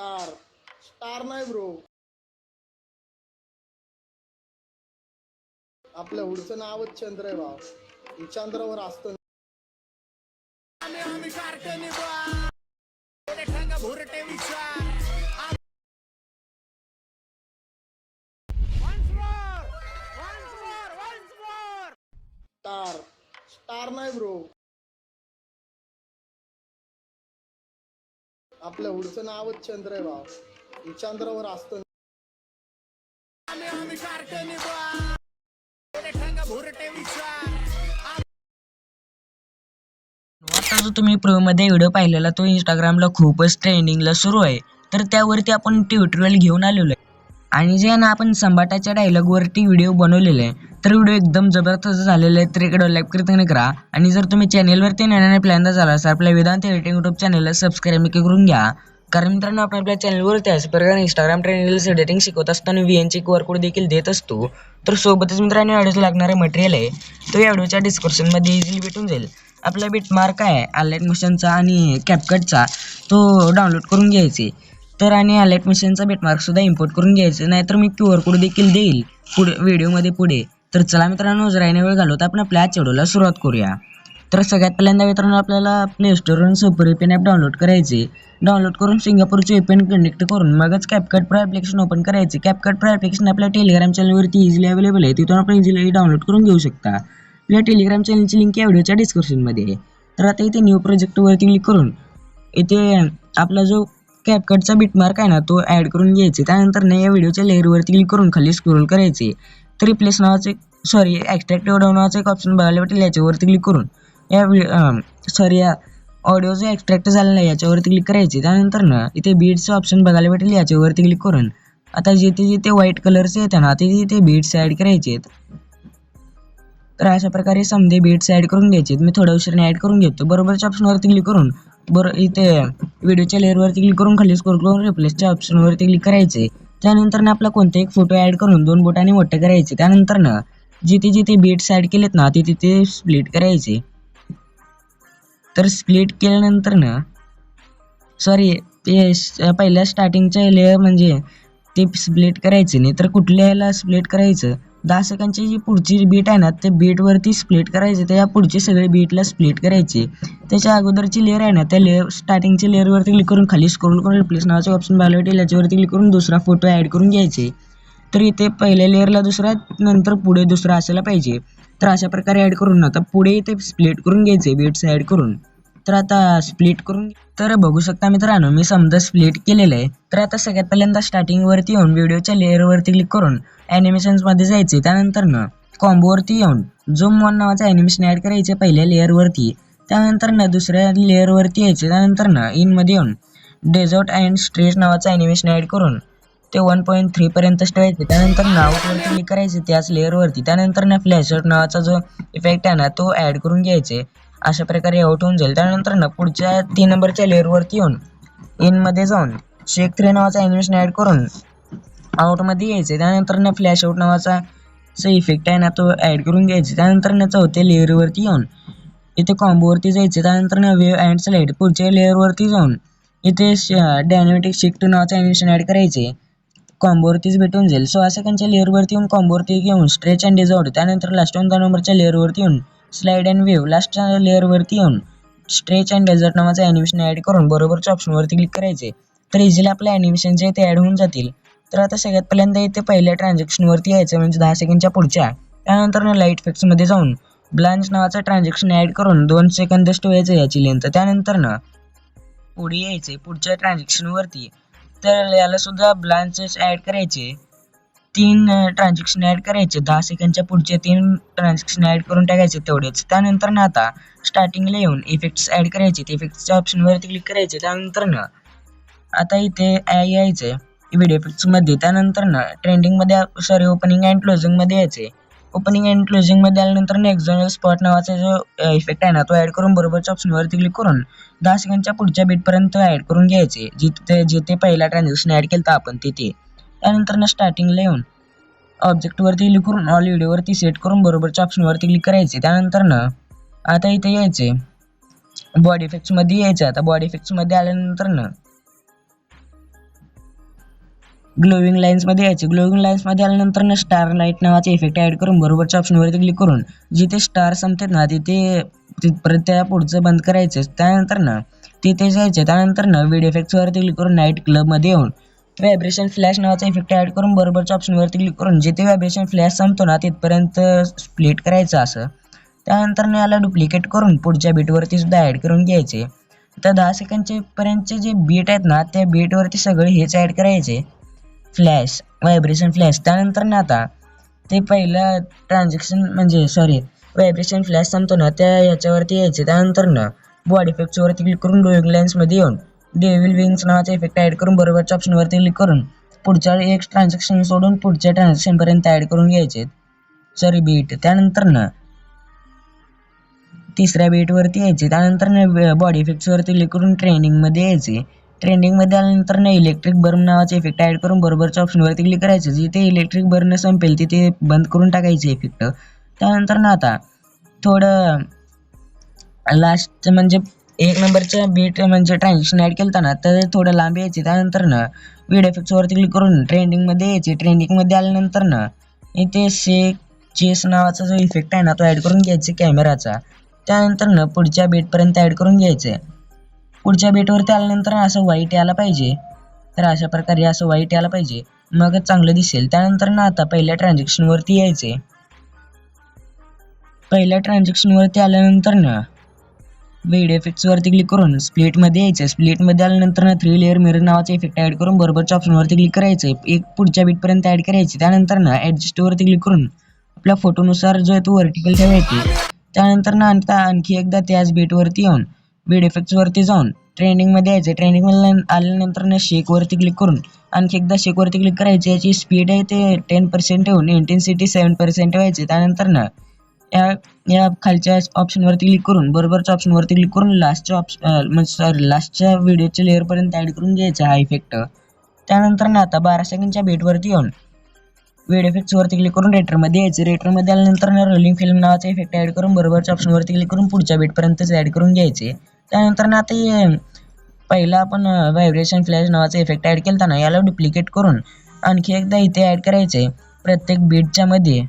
Star. Star नाही bro. आपल्या हुडचं नावच चंद्र आहे भाव. चंद्रावर असतं. स्टार. स्टार नाही ब्रो. आपल्या हुडचं नावच चंद्र आहे भाव चंद्रावर असतो. आता जो तुम्ही प्रोमध्ये व्हिडिओ पाहिलेला तो इंस्टाग्रामला खूपच ट्रेंडिंगला सुरू आहे. तर त्यावरती आपण ट्युटोरियल घेऊन आलेलो आहे. आणि जे आहे ना आपण संभाटाच्या डायलॉगवरती व्हिडिओ बनवलेले आहे तर व्हिडिओ एकदम जबरदस्त झालेला आहे तर इकडे लाईक करताना करा. आणि जर तुम्ही चॅनेलवरती नव्याने प्लॅनदा झाला असाल आपल्या वेदांत एडिटिंग युट्यूब चॅनलला सबस्क्राईब नक्की करून घ्या. कारण मित्रांनो आपण आपल्या चॅनलवरती अशा प्रकारे इंस्टाग्राम ट्रेंडिंगल्स एडिटिंग शिकवत असताना व्ही एनचे क्यू आर कोड देखील देत असतो. तर सोबतच मित्रांनो व्हिडिओचं लागणारे मटेरियल आहे तो या व्हिडिओच्या डिस्क्रिप्शनमध्ये इझिली भेटून जाईल. आपला बिटमार्क आहे आलेट मोशनचा आणि कॅपकटचा तो डाउनलोड करून घ्यायचे. तर आणि आलेट मिशनचा बेटमार्कसुद्धा इम्पोर्ट करून घ्यायचं. नाहीतर मी क्यू आर कोड देखील देईल पुढे व्हिडिओमध्ये पुढे. तर चला मित्रांनो जरायने वेळ घालवता आपण आपल्या आजच्या व्हिडिओला सुरुवात करूया. तर सगळ्यात पहिल्यांदा मित्रांनो आपल्याला प्ले स्टोरवरून सुपर एपीएन ॲप डाउनलोड करायचे. डाउनलोड करून सिंगापूरचे एपीएन कनेक्ट करून मगच कॅपकट प्रो ॲप्लिकेशन ओपन करायचे. कॅपकट प्रो ॲप्लिकेशन आपल्या टेलिग्राम चॅनलवरती इझिली अवेलेबल आहे. तिथून आपण इझिली डाउनलोड करून घेऊ शकता. आपल्या टेलिग्राम चॅनलची लिंक या व्हिडिओच्या डिस्क्रिप्शनमध्ये आहे. तर आता इथे न्यू प्रोजेक्टवरती क्लिक करून इथे आपला जो कॅपकटचा बिटमार्क आहे ना तो ॲड करून घ्यायचे. त्यानंतर ना या व्हिडिओच्या लेअरवरती क्लिक करून खाली स्क्रोल करायचे. तर रिप्लेस नावाचे सॉरी एक्स्ट्रॅक्टिव्ह डाऊन नावाचं एक ऑप्शन बघायला भेटेल याच्यावरती क्लिक करून. या सॉरी या ऑडिओ जो एक्स्ट्रॅक्ट झालेला आहे याच्यावरती क्लिक करायचे. त्यानंतर ना इथे बीड्सचं ऑप्शन बघायला भेटेल याच्यावरती क्लिक करून. आता जिथे जिथे व्हाईट कलरचे येते ना तिथे तिथे बीड्स ॲड करायचे आहेत. तर अशा प्रकारे समजे बीट्स ॲड करून घ्यायचे मी थोड्या उशिराने ॲड करून घेतो. बरोबरच्या ऑप्शनवरती क्लिक करून बरं इथे व्हिडिओच्या लेअरवरती क्लिक करून खाली स्कोर करून रिप्लेसच्या ऑप्शनवरती क्लिक करायचे. त्यानंतर ना आपला कोणता एक फोटो ॲड करून दोन बोटाने मोठे करायचे. त्यानंतर ना जिथे जिथे बीट्स ॲड केलेत ना तिथे ते स्प्लिट करायचे. तर स्प्लिट केल्यानंतर ना सॉरी ते पहिल्या स्टार्टिंगच्या लेअर म्हणजे ते स्प्लिट करायचे नाही तर कुठल्याला स्प्लिट करायचं? दहा सेकंडची जी पुढची बीट आहे ना ते बीटवरती स्प्लिट करायचे त्या पुढचे सगळे बीटला स्प्लिट करायचे. त्याच्या अगोदरची लेअर आहे ना त्या लेअर स्टार्टिंगच्या लेअरवरती क्लिक करून खाली स्क्रोल करून रिप्लेस नावाचं ऑप्शन बघायला याच्यावरती क्लिक करून दुसरा फोटो ॲड करून घ्यायचे. तर इथे पहिल्या लेअरला दुसरा नंतर पुढे दुसरा असायला पाहिजे. तर अशा प्रकारे ॲड करून आता पुढे इथे स्प्लिट करून घ्यायचे बीट्स ॲड करून. तर आता स्प्लिट करून तर बघू शकता मित्रांनो मी समजा स्प्लिट केलेलं आहे. तर आता सगळ्यात पहिल्यांदा स्टार्टिंगवरती येऊन व्हिडिओच्या लेअरवरती क्लिक करून ॲनिमेशन्समध्ये जायचे त्यानंतर न कॉम्बोवरती येऊन झूम वन नावाचं ॲनिमेशन ॲड करायचे पहिल्या लेअरवरती त्यानंतर न दुसऱ्या लेअरवरती यायचे त्यानंतर न इनमध्ये येऊन डेझर्ट अँड स्ट्रेच नावाचं ॲनिमेशन ॲड करून ते वन पॉईंट थ्रीपर्यंत ठेवायचे त्यानंतर नावावरती क्लिक करायचे त्याच लेअरवरती त्यानंतर ना फ्लॅशआउट नावाचा जो इफेक्ट आहे ना तो ॲड करून घ्यायचे अशा प्रकारे आउट होऊन जाईल. त्यानंतर ना पुढच्या तीन नंबरच्या लेअरवरती येऊन इनमध्ये जाऊन शेक थ्री नावाचा ॲनिमेशन ॲड करून आउटमध्ये यायचे त्यानंतर ना फ्लॅश आउट नावाचा जो इफेक्ट आहे ना तो ॲड करून घ्यायचे त्यानंतर ना चौथ्या लेअरवरती येऊन इथे कॉम्बोवरती जायचे त्यानंतर ना वेव अँड स्लाईड पुढच्या लेअरवरती जाऊन इथे डायनॅमिटिक शिफ्ट नावाचं ॲनिमेशन ॲड करायचे कॉम्बोवरतीच भेटून जाईल. सो असं त्यांच्या लेअरवरती येऊन कॉम्बोवरती घेऊन स्ट्रेच अँड डिझॉर्ड त्यानंतर लास्ट वन दहा नंबरच्या लेअरवरती येऊन स्लाईड अँड वेव लास्टच्या लेअरवरती येऊन स्ट्रेच अँड डेझर्ट नावाचं ॲनिमेशन ॲड करून बरोबरच्या ऑप्शनवरती क्लिक करायचे तर इझिली आपल्या ॲनिमेशन जे ते ॲड होऊन जातील. तर आता सगळ्यात पहिल्यांदा इथे पहिल्या ट्रान्झॅक्शनवरती यायचं म्हणजे दहा सेकंडच्या पुढच्या. त्यानंतर लाइट इफेक्ट्समध्ये जाऊन ब्लांच नावाचं ट्रान्झॅक्शन ॲड करून दोन सेकंद ठेवायचं याची लेंथ त्यानंतर ना पुढे यायचे पुढच्या ट्रान्झॅक्शनवरती तर याला सुद्धा ब्लांचेस ॲड करायचे. तीन ट्रान्झॅक्शन ॲड करायचे. दहा सेकंडच्या पुढचे तीन ट्रान्झॅक्शन ॲड करून टाकायचे तेवढेच. त्यानंतर ना आता स्टार्टिंगला येऊन इफेक्ट्स ॲड करायचे. ते इफेक्ट्सच्या ऑप्शनवरती क्लिक करायचे. त्यानंतर ना आता इथे ॲ- यायचे व्हिडिओ इफेक्ट्समध्ये त्यानंतर ना ट्रेंडिंगमध्ये सॉरी ओपनिंग अँड क्लोजिंगमध्ये यायचे. ओपनिंग अँड क्लोजिंगमध्ये आल्यानंतर ना एक्झॉनल स्पॉट नावाचा जो इफेक्ट आहे ना तो ॲड करून बरोबरच्या ऑप्शनवरती क्लिक करून दहा सेकंडच्या पुढच्या बीटपर्यंत ॲड करून घ्यायचे. जिथे जिथे पहिला ट्रान्झॅक्शन ॲड केलं आपण तिथे. त्यानंतर ना स्टार्टिंगला येऊन ऑब्जेक्टवरती क्लिक करून ऑल व्हिडिओवरती सेट करून बरोबरच्या ऑप्शनवरती क्लिक करायचे. त्यानंतर ना आता इथे यायचे. बॉडी इफेक्ट्समध्ये यायचे. आता बॉडी इफेक्ट्समध्ये आल्यानंतर ना ग्लोविंग लाईन्समध्ये यायचे. ग्लोविंग लाईन्समध्ये आल्यानंतर ना स्टार लाइट नावाचा इफेक्ट ॲड करून बरोबरच्या ऑप्शनवरती क्लिक करून जिथे स्टार संपतात ना तिथे परत त्या पुढचं बंद करायचं त्यानंतर ना तिथे जायचे त्यानंतर ना व्हिडिओ इफेक्ट्सवरती क्लिक करून नाईट क्लबमध्ये येऊन व्हायब्रेशन फ्लॅश नावाचा इफेक्ट ॲड करून बरोबरच्या ऑप्शनवरती क्लिक करून जिथे व्हायब्रेशन फ्लॅश संपतो ना तिथपर्यंत स्प्लिट करायचं असं. त्यानंतर ना याला डुप्लिकेट करून पुढच्या बीटवरती सुद्धा ॲड करून घ्यायचे. तर दहा सेकंडचे पर्यंतचे जे बीट आहेत ना त्या बीटवरती सगळे हेच ॲड करायचे. Flash vibration flash. त्यानंतर ना आता ते पहिलं ट्रान्झॅक्शन म्हणजे सॉरी व्हायब्रेशन फ्लॅश सांगतो ना त्या याच्यावरती यायचे. त्यानंतर ना बॉडी इफेक्ट्सवरती क्लिक करून डोईंग लाईन्समध्ये येऊन डेव्हिल विंग्स नावाचा इफेक्ट ॲड करून बरोबरच्या ऑप्शनवरती क्लिक करून पुढच्या एक ट्रान्झॅक्शन सोडून पुढच्या ट्रान्झॅक्शनपर्यंत ॲड करून घ्यायचे. सॉरी बीट त्यानंतर ना तिसऱ्या बीटवरती यायचे. त्यानंतर ना बॉडी इफेक्ट्सवरती क्लिक करून ट्रेनिंगमध्ये यायचे. ट्रेंडिंगमध्ये आल्यानंतर ना इलेक्ट्रिक बर्न नावाचा इफेक्ट ॲड करून बरोबरच्या ऑप्शनवरती क्लिक करायचं. जिथे इलेक्ट्रिक बर्न संपेल तिथे बंद करून टाकायचे इफेक्ट त्यानंतर ना आता थोडं लास्ट म्हणजे एक नंबरच्या बीट म्हणजे ट्रान्झॅक्शन ॲड केलं ना तर थोडं लांब यायचे. त्यानंतर ना वीड इफेक्ट्सवरती क्लिक करून ट्रेंडिंगमध्ये यायचे. ट्रेंडिंगमध्ये आल्यानंतर ना इथे से चेस नावाचा जो इफेक्ट आहे ना तो ॲड करून घ्यायचा कॅमेराचा त्यानंतर ना पुढच्या बीटपर्यंत ॲड करून घ्यायचं. पुढच्या बेटवरती आल्यानंतर असं वाईट यायला पाहिजे. तर अशा प्रकारे असं वाईट यायला पाहिजे. मगच चांगलं दिसेल. त्यानंतर ना आता पहिल्या ट्रान्झॅक्शनवरती यायचे पहिल्या ट्रान्झॅक्शनवरती आल्यानंतर ना वेड इफेक्ट्सवरती क्लिक करून स्प्लिटमध्ये यायचं स्प्लिटमध्ये आल्यानंतर ना थ्री लेअर मिरर नावाचा इफेक्ट ॲड करून बरोबरच्या ऑप्शनवरती क्लिक करायचं एक पुढच्या बीटपर्यंत ॲड करायचे. त्यानंतर ना ॲडजस्टवरती क्लिक करून आपल्या फोटोनुसार जो आहे तो व्हर्टिकल ठेवायचे. त्यानंतर ना आणखी आणखी एकदा त्याच बीटवरती येऊन व्हिडिओ इफेक्ट्सवरती जाऊन ट्रेनिंगमध्ये यायचं ट्रेनिंगमध्ये आल्यानंतर ना शेकवरती क्लिक करून आणखी एकदा शेकवरती क्लिक करायचे. याची स्पीड आहे ते टेन पर्सेंट ठेवून इंटेन्सिटी सेवन पर्सेंट ठेवायचे. त्यानंतर ना या या खालच्या ऑप्शनवरती क्लिक करून बरोबरच्या ऑप्शनवरती क्लिक करून लास्टच्या ऑप्शन म्हणजे सॉरी लास्टच्या व्हिडिओच्या लेअरपर्यंत ॲड करून घ्यायचा हा इफेक्ट त्यानंतर ना आता बारा सेकंडच्या बेटवरती येऊन वेड इफेक्ट्सवरती क्लिक करून रेटरमध्ये यायचं. रेटरमध्ये आल्यानंतर ना रोलिंग फिल्म नावाचा इफेक्ट ॲड करून बरोबरच्या ऑप्शनवरती क्लिक करून पुढच्या बेटपर्यंतच ॲड करून घ्यायचे. त्यानंतर ना आता पहिला आपण व्हायब्रेशन फ्लॅश नावाचा इफेक्ट ॲड केला ना याला डुप्लिकेट करून आणखी एकदा इथे ॲड करायचे प्रत्येक बीटच्या मध्ये.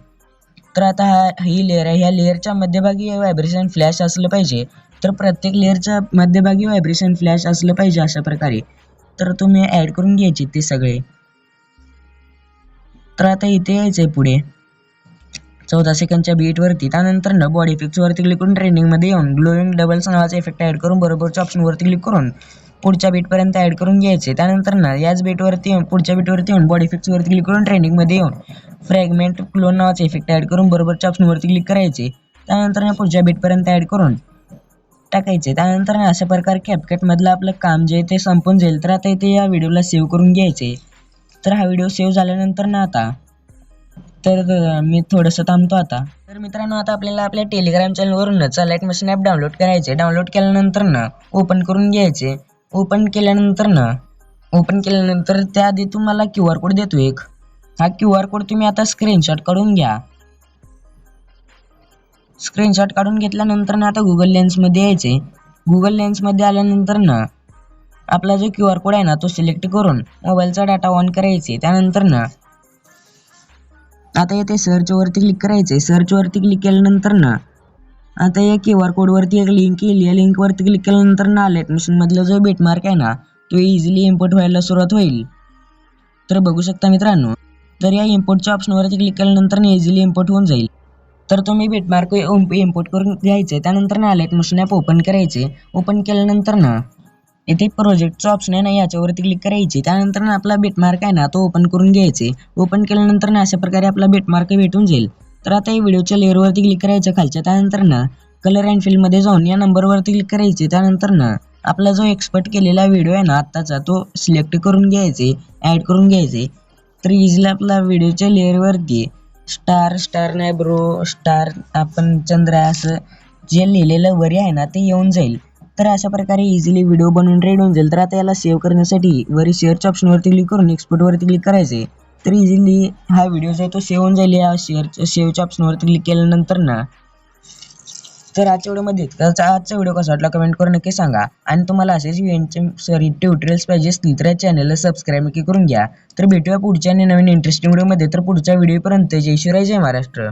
तर आता हा ही लेअर आहे ह्या लेअरच्या मध्यभागी व्हायब्रेशन फ्लॅश असलं पाहिजे. तर प्रत्येक लेअरच्या मध्यभागी व्हायब्रेशन फ्लॅश असलं पाहिजे अशा प्रकारे. तर तुम्ही ॲड करून घ्यायचे ते सगळे. तर आता इथे यायचं आहे पुढे. चौदा सेकंडच्या बीटवरती त्यानंतर न बॉडी इफेक्ट्सवरती क्लिक करून ट्रेंडिंगमध्ये येऊन ग्लोईंग डबल्स नावाचा इफेक्ट ॲड करून बरोबरच्या ऑप्शनवरती क्लिक करून पुढच्या बीटपर्यंत ॲड करून घ्यायचे. त्यानंतर ना याच बीटवरती येऊन पुढच्या बीटवरती येऊन बॉडी इफेक्ट्सवरती क्लिक करून ट्रेंडिंगमध्ये येऊन फ्रॅगमेंट क्लोन नावाचा इफेक्ट ॲड करून बरोबरच्या ऑप्शनवरती क्लिक करायचे. त्यानंतर ना पुढच्या बीटपर्यंत ॲड करून टाकायचे. त्यानंतर ना अशा प्रकारे कॅपकॅटमधलं आपलं काम जे आहे ते संपून जाईल. तर आता इथे या व्हिडिओला सेव्ह करून घ्यायचे. तर हा व्हिडिओ सेव्ह झाल्यानंतर ना आता तर मी थोडंसं थांबतो आता. तर मित्रांनो आता आपल्याला आपल्या टेलिग्राम चॅनलवरून लाइट मशीन ॲप डाउनलोड करायचे. डाउनलोड केल्यानंतर ना ओपन करून घ्यायचे. ओपन केल्यानंतर ना ओपन केल्यानंतर त्याआधी तुम्हाला क्यू आर कोड देतो एक. हा क्यू आर कोड तुम्ही आता स्क्रीनशॉट काढून घ्या. स्क्रीनशॉट काढून घेतल्यानंतर ना आता गुगल लेन्समध्ये यायचे. गुगल लेन्समध्ये आल्यानंतर ना आपला जो क्यू आर कोड आहे ना तो सिलेक्ट करून मोबाईलचा डाटा ऑन करायचे. त्यानंतर ना आता येते सर्चवरती क्लिक करायचे सर्चवरती क्लिक केल्यानंतर ना आता या क्यू आर कोडवरती एक लिंक येईल. या लिंकवरती क्लिक केल्यानंतर ना आलेट मधला जो बेटमार्क आहे ना तो इझिली इम्पोर्ट व्हायला सुरुवात होईल. तर बघू शकता मित्रांनो तर या इम्पोर्टच्या ऑप्शनवरती क्लिक केल्यानंतर ना इझिली इम्पोर्ट होऊन जाईल. तर तुम्ही बेटमार्क इम्पोर्ट करून घ्यायचे त्यानंतर ना लाइट मशीन ॲप ओपन करायचे. ओपन केल्यानंतर ना इथे प्रोजेक्टचं ऑप्शन आहे ना याच्यावरती क्लिक करायची. त्यानंतर ना आपला बेटमार्क आहे ना तो ओपन करून घ्यायचे. ओपन केल्यानंतर ना अशा प्रकारे आपला बेटमार्क भेटून जाईल. तर आता या व्हिडिओच्या लेअरवरती क्लिक करायचं खालच्या. त्यानंतर ना कलर अँड फिल्ममध्ये जाऊन या नंबरवरती क्लिक करायचे. त्यानंतर ना आपला जो एक्सपर्ट केलेला व्हिडिओ आहे ना आत्ताचा तो सिलेक्ट करून घ्यायचे ॲड करून घ्यायचे. तर इझिली आपला व्हिडिओच्या लेअरवरती स्टार स्टार नाही ब्रो स्टार आपण चंद्र असं जे लिहिलेलं वरी आहे ना ते येऊन जाईल. तर अशा प्रकारे इझिली व्हिडिओ बनवून रेडी होऊन जाईल. तर आता याला सेव्ह करण्यासाठी वरी शेअरच्या ऑप्शनवरती क्लिक करून एक्सपोर्टवरती क्लिक करायचे. तर इझिली हा व्हिडिओ जो आहे तो सेव्ह होऊन जाईल या शेअरच्या सेव्हच्या ऑप्शनवरती क्लिक केल्यानंतर ना. तर आजच्या व्हिडिओमध्ये तर आजचा व्हिडिओ कसा वाटला कमेंट करून नक्की सांगा. आणि तुम्हाला असेच व्हीएनचे सॉरी ट्युटोरियल्स पाहिजे असतील तर या चॅनलला सबस्क्राईब नक्की करून घ्या. तर भेटूया पुढच्या आणि नवीन इंटरेस्टिंग व्हिडिओमध्ये तर पुढच्या व्हिडिओपर्यंत जय शिवराय जय महाराष्ट्र.